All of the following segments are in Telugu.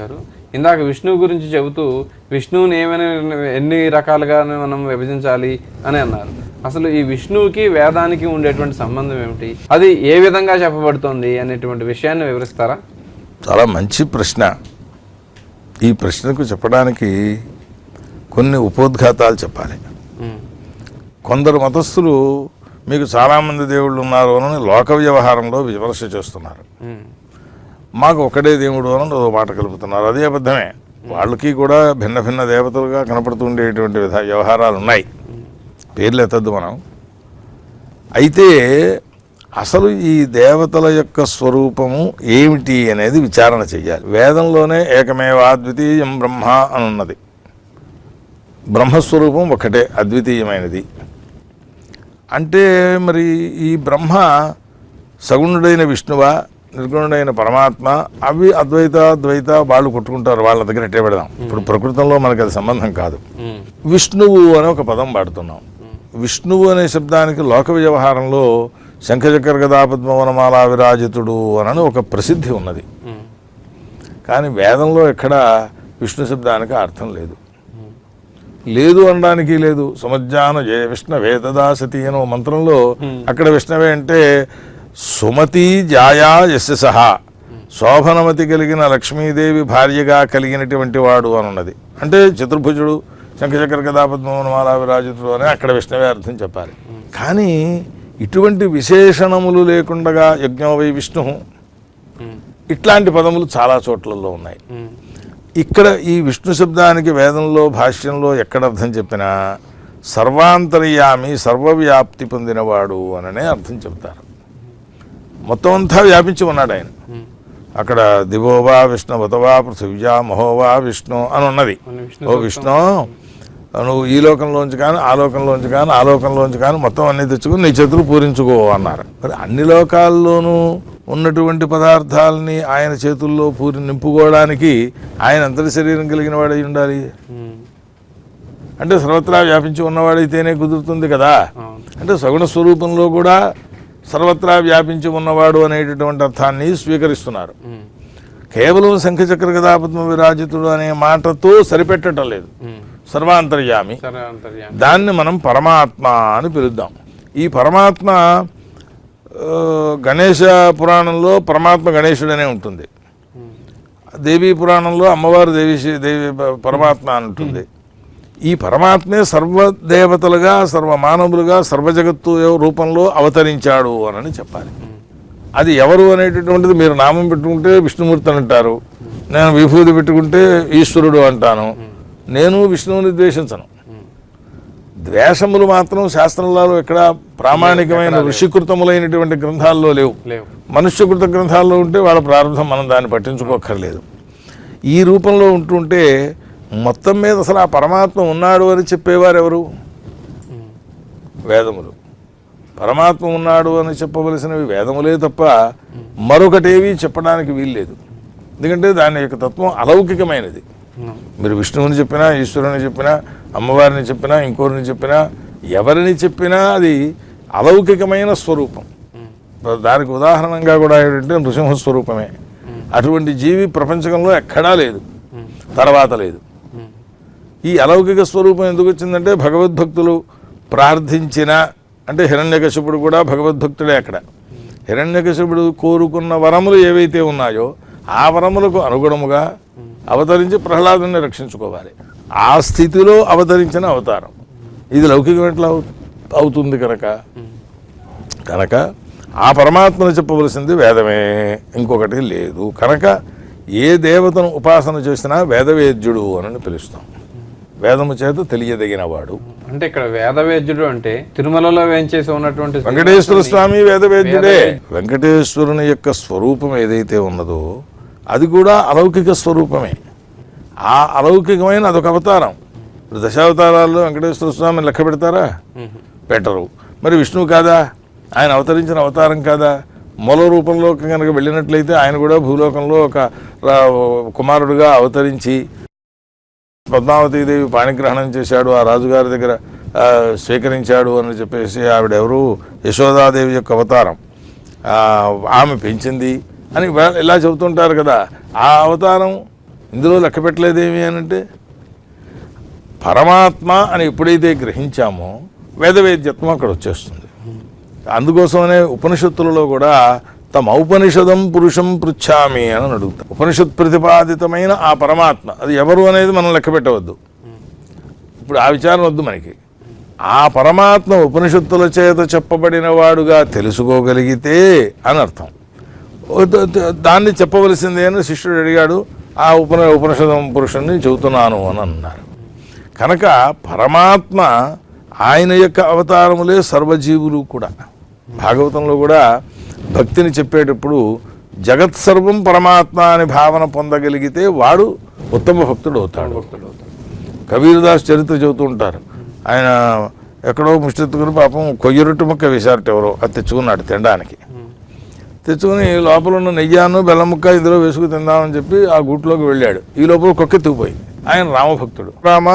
గారు ఇందాక విష్ణువు గురించి చెబుతూ విష్ణువుని ఏమైనా ఎన్ని రకాలుగా మనం విభజించాలి? అని అన్నారు. అసలు ఈ విష్ణువుకి వేదానికి ఉండేటువంటి సంబంధం ఏమిటి? అది ఏ విధంగా చెప్పబడుతోంది అనేటువంటి విషయాన్ని వివరిస్తారా? చాలా మంచి ప్రశ్న. ఈ ప్రశ్నకు చెప్పడానికి కొన్ని ఉపోద్ఘాతాలు చెప్పాలి. కొందరు మతస్థులు మీకు చాలామంది దేవుళ్ళు ఉన్నారు అని లోక వ్యవహారంలో విమర్శ చేస్తున్నారు. మాకు ఒకటే దేవుడు అని ఓ మాట కలుపుతున్నారు. అదే అబద్ధమే. వాళ్ళకి కూడా భిన్న భిన్న దేవతలుగా కనపడుతుండేటువంటి విధ వ్యవహారాలు ఉన్నాయి. పేర్లు ఎత్తద్దు మనం. అయితే అసలు ఈ దేవతల యొక్క స్వరూపము ఏమిటి అనేది విచారణ చెయ్యాలి. వేదంలోనే ఏకమేవ అద్వితీయం బ్రహ్మ అని ఉన్నది బ్రహ్మస్వరూపం ఒకటే అద్వితీయమైనది. అంటే మరి ఈ బ్రహ్మ సగుణుడైన విష్ణువా? నిర్గుణుడైన పరమాత్మ అవి అద్వైత ద్వైత వాళ్ళు కొట్టుకుంటారు వాళ్ళ దగ్గర ఎట్టే పెడదాం. ఇప్పుడు ప్రకృతంలో మనకి అది సంబంధం కాదు. విష్ణువు అనే ఒక పదం వాడుతున్నాం. విష్ణువు అనే శబ్దానికి లోక వ్యవహారంలో శంఖచక్ర గదాపద్మవనమాల విరాజితుడు అని ఒక ప్రసిద్ధి ఉన్నది. కానీ వేదంలో ఎక్కడ విష్ణు శబ్దానికి అర్థం లేదు. లేదు అనడానికి లేదు. సమజ్ఞాన జయ విష్ణవే తదాసతి అనో మంత్రంలో అక్కడ విష్ణవే అంటే సుమతి జాయా యశ సహా శోభనమతి కలిగిన లక్ష్మీదేవి భార్యగా కలిగినటువంటి వాడు అని ఉన్నది అంటే చతుర్భుజుడు శంఖచక్ర కథాపద్మమాల విరాజితుడు అని అక్కడ విష్ణువే అర్థం చెప్పాలి. కానీ ఇటువంటి విశేషణములు లేకుండగా యజ్ఞోవై విష్ణు. ఇట్లాంటి పదములు చాలా చోట్లలో ఉన్నాయి. ఇక్కడ ఈ విష్ణు శబ్దానికి వేదంలో భాష్యంలో ఎక్కడ అర్థం చెప్పినా సర్వాంతర్యామి సర్వవ్యాప్తి పొందినవాడు అననే అర్థం చెప్తారు. మొత్తం అంతా వ్యాపించి ఉన్నాడు ఆయన. అక్కడ దివోవా విష్ణువతవా పృథివ్యా మహోవా విష్ణు అని ఉన్నది. ఓ విష్ణు నువ్వు ఈ లోకంలోంచి కానీ ఆ లోకంలోంచి కానీ ఆ లోకంలోంచి కానీ మొత్తం అన్ని తెచ్చుకుని నీ చేతులు పూరించుకో అన్నారు. మరి అన్ని లోకాల్లోనూ ఉన్నటువంటి పదార్థాలని ఆయన చేతుల్లో పూరి నింపుకోవడానికి ఆయన అంతటి శరీరం కలిగిన వాడై ఉండాలి. అంటే సర్వత్రా వ్యాపించి ఉన్నవాడైతేనే కుదురుతుంది కదా. అంటే సగుణ స్వరూపంలో కూడా సర్వత్రా వ్యాపించి ఉన్నవాడు అనేటటువంటి అర్థాన్ని స్వీకరిస్తున్నారు. కేవలం శంఖచక్ర గదాపద్మ విరాజితుడు అనే మాటతో సరిపెట్టడం లేదు. సర్వాంతర్యామి. దాన్ని మనం పరమాత్మ అని పిలుద్దాం. ఈ పరమాత్మ ఆ, గణేశ పురాణంలో పరమాత్మ గణేశుడనే ఉంటుంది. దేవీ పురాణంలో అమ్మవారు దేవి దేవి పరమాత్మ అని ఉంటుంది. ఈ పరమాత్మే సర్వదేవతలుగా సర్వ మానవులుగా సర్వజగత్తు రూపంలో అవతరించాడు అని చెప్పాలి. అది ఎవరు అనేటటువంటిది మీరు నామం పెట్టుకుంటే విష్ణుమూర్తి అని అంటారు. నేను విభూతి పెట్టుకుంటే ఈశ్వరుడు అంటాను. నేను విష్ణువుని ద్వేషించను. ద్వేషములు మాత్రం శాస్త్రంలో ఎక్కడ ప్రామాణికమైన ఋషికృతములైనటువంటి గ్రంథాల్లో లేవు. లేవు. మనుష్యకృత గ్రంథాల్లో ఉంటే వాళ్ళ ప్రారంభం మనం దాన్ని పట్టించుకోక్కర్లేదు. ఈ రూపంలో ఉంటుంటే మొత్తం మీద అసలు ఆ పరమాత్మ ఉన్నాడు అని చెప్పేవారు ఎవరు? వేదములు. పరమాత్మ ఉన్నాడు అని చెప్పవలసినవి వేదములే తప్ప మరొకటేవి చెప్పడానికి వీల్లేదు. ఎందుకంటే దాని యొక్క తత్వం అలౌకికమైనది. మీరు విష్ణువుని చెప్పినా ఈశ్వరుని చెప్పినా అమ్మవారిని చెప్పినా ఇంకోరిని చెప్పినా ఎవరిని చెప్పినా అది అలౌకికమైన స్వరూపం. దానికి ఉదాహరణంగా కూడా ఏంటంటే నృసింహ స్వరూపమే అటువంటి జీవి ప్రపంచంలో ఎక్కడా లేదు. తర్వాత లేదు. ఈ అలౌకిక స్వరూపం ఎందుకు వచ్చిందంటే భగవద్భక్తులు ప్రార్థించిన అంటే హిరణ్యకశిపుడు కూడా భగవద్భక్తుడే అక్కడ. హిరణ్యకశిపుడు కోరుకున్న వరములు ఏవైతే ఉన్నాయో ఆ వరములకు అనుగుణముగా అవతరించి ప్రహ్లాదుని రక్షించుకోవాలి. ఆ స్థితిలో అవతరించిన అవతారం. ఇది లౌకికం ఎట్లా అవు- అవుతుంది కనుక? కనుక ఆ పరమాత్మను చెప్పవలసింది వేదమే. ఇంకొకటి లేదు. కనుక ఏ దేవతను ఉపాసన చేసినా వేదవేద్యుడు అని పిలుస్తాం. వేదము చేత తెలియదగినవాడు అంటే ఇక్కడ వేదవేద్యుడు అంటే తిరుమలలో వేంచేసి ఉన్నటువంటి వెంకటేశ్వర స్వామి వేదవేద్యుడే. వెంకటేశ్వరుని యొక్క స్వరూపం ఏదైతే ఉన్నదో అది కూడా అలౌకిక స్వరూపమే. ఆ అలౌకికమైన అదొక అవతారం. ఇప్పుడు దశావతారాల్లో వెంకటేశ్వర స్వామిని లెక్క పెడతారా? పెట్టరు. మరి విష్ణువు కాదా? ఆయన అవతరించిన అవతారం కాదా? మూల రూపంలోకి కనుక వెళ్ళినట్లయితే ఆయన కూడా భూలోకంలో ఒక కుమారుడుగా అవతరించి పద్మావతీదేవి పాణిగ్రహణం చేశాడు ఆ రాజుగారి దగ్గర స్వీకరించాడు అని చెప్పేసి ఆవిడెవరు? యశోదాదేవి యొక్క అవతారం. ఆమె పెంచింది అని ఇలా చెబుతుంటారు కదా. ఆ అవతారం ఇందులో లెక్క పెట్టలేదేమి అంటే పరమాత్మ అని ఎప్పుడైతే గ్రహించామో వేదవేద్యత్వం అక్కడ వచ్చేస్తుంది అందుకోసమనే ఉపనిషత్తులలో కూడా తమ ఉపనిషదం పురుషం పృచ్ఛామి అని అడుగుతాం. ఉపనిషత్ ప్రతిపాదితమైన ఆ పరమాత్మ. అది ఎవరు అనేది మనం లెక్క పెట్టవద్దు. ఇప్పుడు ఆ విచారం వద్దు మనకి. ఆ పరమాత్మ ఉపనిషత్తుల చేత చెప్పబడిన వాడుగా తెలుసుకోగలిగితే అని అర్థం. దాన్ని చెప్పవలసిందే అని శిష్యుడు అడిగాడు. ఆ ఉపన ఉపనిషదం పురుషుణ్ణి చెబుతున్నాను అని అన్నారు. కనుక పరమాత్మ ఆయన యొక్క అవతారములే సర్వజీవులు కూడా. భాగవతంలో కూడా భక్తిని చెప్పేటప్పుడు జగత్ సర్వం పరమాత్మ అని భావన పొందగలిగితే వాడు ఉత్తమ భక్తుడు అవుతాడు. భక్తుడు అవుతాడు కబీర్దాస్ చరిత్ర చెబుతూ ఉంటారు. ఆయన ఎక్కడో ముష్టెత్తుకుని పాపం కొయ్యరొట్టు ముక్క వేశారట ఎవరో అది తెచ్చుకున్నాడు తినడానికి. తెచ్చుకుని లోపల ఉన్న నెయ్యాను బెల్లం ముక్క ఇందులో వేసుకుని తిందామని చెప్పి ఆ గూట్లోకి వెళ్ళాడు. ఈ లోపల కొక్కెత్తుకుపోయింది ఆయన రామభక్తుడు. రామ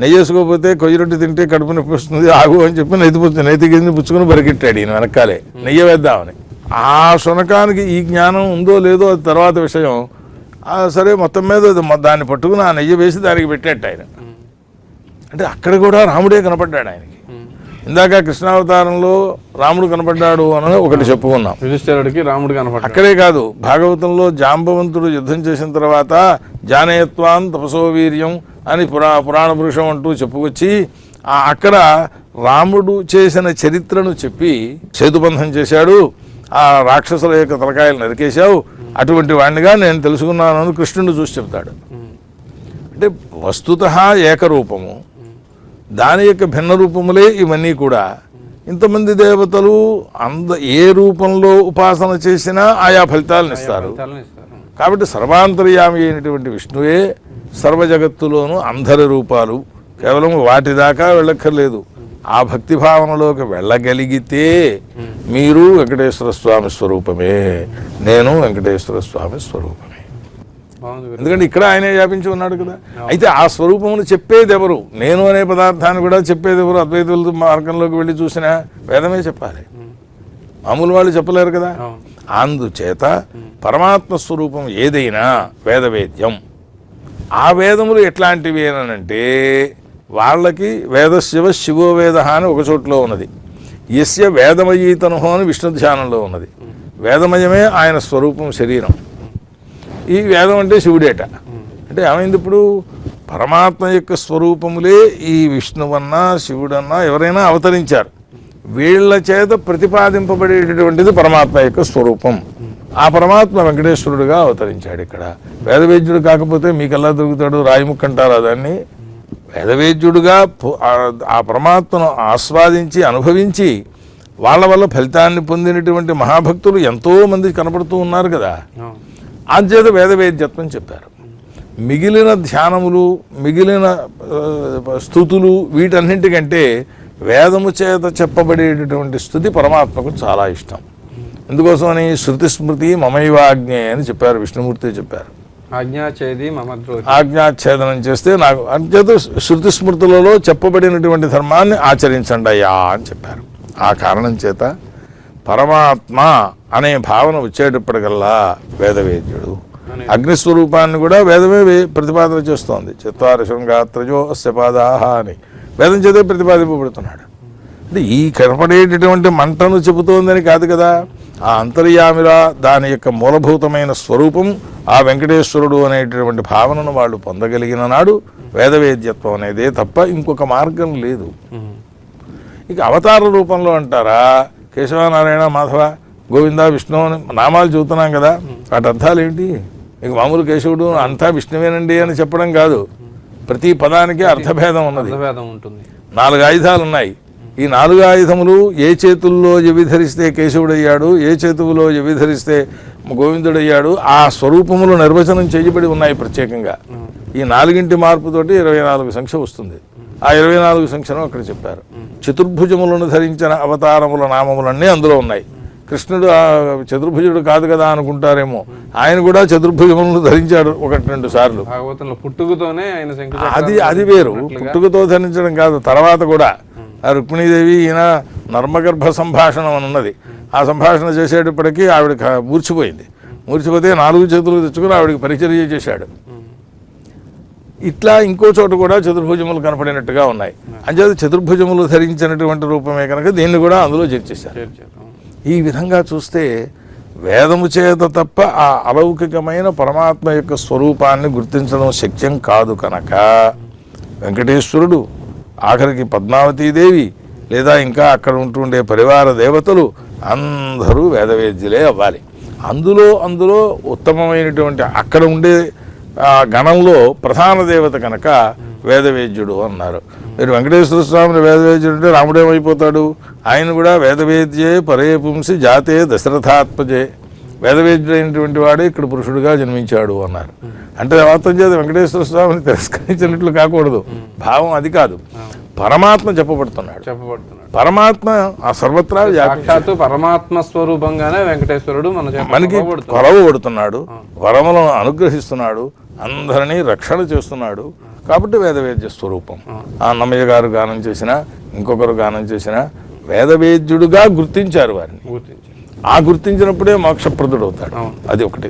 నెయ్యి వేసుకోకపోతే కొయ్య రొట్టె తింటే కడుపు నొప్పి వస్తుంది ఆగు అని చెప్పి నెత్తి పుచ్చు నెత్తి కింద పుచ్చుకుని బరికెట్టాడు ఈయన వెనకాలే. నెయ్యి వేద్దామని. ఆ శునకానికి ఈ జ్ఞానం ఉందో లేదో అది తర్వాత విషయం. ఆ సరే మొత్తం మీద దాన్ని పట్టుకుని ఆ నెయ్యి వేసి దానికి పెట్టేట ఆయన. అంటే అక్కడ కూడా రాముడే కనపడ్డాడు ఆయనకి. ఇందాక కృష్ణావతారంలో రాముడు కనపడ్డాడు అని ఒకటి చెప్పుకున్నాం. యుధిష్ఠిరుడికి రాముడు కనపడ్డాడు. అక్కడే కాదు భాగవతంలో జాంబవంతుడు యుద్ధం చేసిన తర్వాత జానయత్వాన్ తపసో వీర్యం అని పురా పురాణ పురుషం అంటూ చెప్పుకొచ్చి అక్కడ రాముడు చేసిన చరిత్రను చెప్పి సేతుబంధం చేశాడు. ఆ రాక్షసుల యొక్క తలకాయలు నరికేశావు. అటువంటి వాడినిగా నేను తెలుసుకున్నాను అని కృష్ణుడు చూసి చెప్తాడు. అంటే వస్తుత ఏకరూపము. దాని యొక్క భిన్న రూపములే ఇవన్నీ కూడా. ఇంతమంది దేవతలు అంద ఏ రూపంలో ఉపాసన చేసినా ఆయా ఫలితాలను ఇస్తారు. కాబట్టి సర్వాంతర్యామి అయినటువంటి విష్ణువే సర్వ జగత్తులోనూ అందరి రూపాలు. కేవలం వాటి దాకా వెళ్ళక్కర్లేదు. ఆ భక్తి భావనలోకి వెళ్ళగలిగితే మీరు వెంకటేశ్వర స్వామి స్వరూపమే. నేను వెంకటేశ్వర స్వామి స్వరూపమే. ఎందుకంటే ఇక్కడ ఆయనే వ్యాపించి ఉన్నాడు కదా. అయితే ఆ స్వరూపమును చెప్పేది ఎవరు? నేను అనే పదార్థాన్ని కూడా చెప్పేది ఎవరు? అద్వైతుల మార్గంలోకి వెళ్ళి చూసినా వేదమే చెప్పాలి. మామూలు వాళ్ళు చెప్పలేరు కదా. అందుచేత పరమాత్మ స్వరూపం ఏదైనా వేదవేద్యం. ఆ వేదములు ఎట్లాంటివి అనంటే వాళ్ళకి వేదశివ శివో వేద అని ఒక చోట్లో ఉన్నది. యస్య వేదమయీతను అని విష్ణు ధ్యానంలో ఉన్నది. వేదమయమే ఆయన స్వరూపం శరీరం. ఈ వేదం అంటే శివుడేట. అంటే ఏమైంది ఇప్పుడు? పరమాత్మ యొక్క స్వరూపములే ఈ విష్ణువన్నా శివుడన్నా ఎవరైనా అవతరించారు. వీళ్ళ చేత ప్రతిపాదింపబడేటటువంటిది పరమాత్మ యొక్క స్వరూపం. ఆ పరమాత్మ వెంకటేశ్వరుడుగా అవతరించాడు ఇక్కడ. వేదవేద్యుడు కాకపోతే మీకెల్లా దొరుకుతాడు? రాయిముక్క అంటారా దాన్ని? వేదవేద్యుడుగా ఆ- పరమాత్మను ఆస్వాదించి అనుభవించి వాళ్ళ వల్ల ఫలితాన్ని పొందినటువంటి మహాభక్తులు ఎంతో మంది కనపడుతూ ఉన్నారు కదా. అంచేత వేదవేద్యత్వం చెప్పారు. మిగిలిన ధ్యానములు మిగిలిన స్థుతులు వీటన్నింటికంటే వేదము చేత చెప్పబడేటటువంటి స్థుతి పరమాత్మకు చాలా ఇష్టం. ఎందుకోసమని శృతి స్మృతి మమైవాజ్ఞే అని చెప్పారు విష్ణుమూర్తి చెప్పారు. ఆజ్ఞా చేది మమ ద్రోహి ఆజ్ఞాఛేదనం చేస్తే నాకు అంచేత శృతి స్మృతులలో చెప్పబడినటువంటి ధర్మాన్ని ఆచరించండి అయ్యా అని చెప్పారు. ఆ కారణం చేత పరమాత్మ అనే భావన వచ్చేటప్పటికల్లా వేదవేద్యుడు అగ్నిస్వరూపాన్ని కూడా వేదమే ప్రతిపాదన చేస్తోంది. చత్వార శృంగాత్రజో అస్య పాదాహ అని వేదం చేతే ప్రతిపాదింపబడుతున్నాడు. అంటే ఈ కనపడేటటువంటి మంటను చెబుతోందని కాదు కదా. ఆ అంతర్యామిరా దాని యొక్క మూలభూతమైన స్వరూపం ఆ వెంకటేశ్వరుడు అనేటటువంటి భావనను వాళ్ళు పొందగలిగిన నాడు వేదవేద్యత్వం అనేదే తప్ప ఇంకొక మార్గం లేదు. ఇక అవతార రూపంలో అంటారా? కేశవనారాయణ మాధవ గోవింద విష్ణు అని నామాలు చెబుతున్నాం కదా. వాటి అర్థాలు ఏంటి? ఇక మామూలు కేశవుడు అంతా విష్ణువేనండి అని చెప్పడం కాదు. ప్రతి పదానికి అర్థభేదం ఉన్నది. నాలుగు ఆయుధాలు ఉన్నాయి. ఈ నాలుగు ఆయుధములు ఏ చేతుల్లో ఎవి ధరిస్తే కేశవుడయ్యాడు ఏ చేతువులో ఎవి ధరిస్తే గోవిందుడయ్యాడు ఆ స్వరూపములు నిర్వచనం చేయబడి ఉన్నాయి ప్రత్యేకంగా. ఈ నాలుగింటి మార్పుతోటి ఇరవై నాలుగు సంఖ్య వస్తుంది. ఆ ఇరవై నాలుగు సంఖ్యను అక్కడ చెప్పారు. చతుర్భుజములను ధరించిన అవతారముల నామములన్నీ అందులో ఉన్నాయి. కృష్ణుడు చతుర్భుజుడు కాదు కదా అనుకుంటారేమో. ఆయన కూడా చతుర్భుజములను ధరించాడు ఒకటి రెండు సార్లు. పుట్టుకతోనే అది అది వేరు. పుట్టుకతో ధరించడం కాదు తర్వాత కూడా. ఆ రుక్మిణీదేవి ఈయన నర్మగర్భ సంభాషణం అని ఉన్నది. ఆ సంభాషణ చేసేటప్పటికీ ఆవిడ మూర్చిపోయింది. మూర్చిపోతే నాలుగు చేతులు తెచ్చుకుని ఆవిడకి పరిచర్య చేశాడు. ఇట్లా ఇంకో చోట కూడా చతుర్భుజములు కనపడినట్టుగా ఉన్నాయి. అంచేత చతుర్భుజములు ధరించినటువంటి రూపమే కనుక దీన్ని కూడా అందులో చేర్చేశారు. ఈ విధంగా చూస్తే వేదము చేత తప్ప ఆ అలౌకికమైన పరమాత్మ యొక్క స్వరూపాన్ని గుర్తించడం శక్యం కాదు కనుక. వెంకటేశ్వరుడు ఆఖరికి పద్మావతీదేవి లేదా ఇంకా అక్కడ ఉంటుండే పరివార దేవతలు అందరూ వేదవేద్యులే అవ్వాలి. అందులో అందులో ఉత్తమమైనటువంటి అక్కడ ఉండే గణంలో ప్రధాన దేవత కనుక వేదవేద్యుడు అన్నారు. మీరు వెంకటేశ్వర స్వామిని వేదవేద్యుడు అంటే రాముడేమైపోతాడు ఆయన కూడా వేదవేద్యే పరే పుంసి జాతే దశరథాత్మజే వేదవేద్యుడైనటువంటి వాడే ఇక్కడ పురుషుడుగా జన్మించాడు అన్నారు. అంటే వార్తం చేత వెంకటేశ్వర స్వామిని తిరస్కరించినట్లు కాకూడదు. భావం అది కాదు. పరమాత్మ చెప్పబడుతున్నాడు. చెప్పబడుతున్నాడు. పరమాత్మ ఆ సర్వత్రా సాక్షాత్తు పరమాత్మ స్వరూపంగానే వెంకటేశ్వరుడు మన మనకి. కొలవబడుతున్నాడు. వరములను అనుగ్రహిస్తున్నాడు. అందరినీ రక్షణ చేస్తున్నాడు. కాబట్టి వేదవేద్య స్వరూపం. ఆ అన్నమయ్య గారు గానం చేసిన ఇంకొకరు గానం చేసిన వేదవేద్యుడుగా గుర్తించారు వారిని. గుర్తించారు. ఆ గుర్తించినప్పుడే మోక్షప్రదుడు అవుతాడు. అది ఒకటి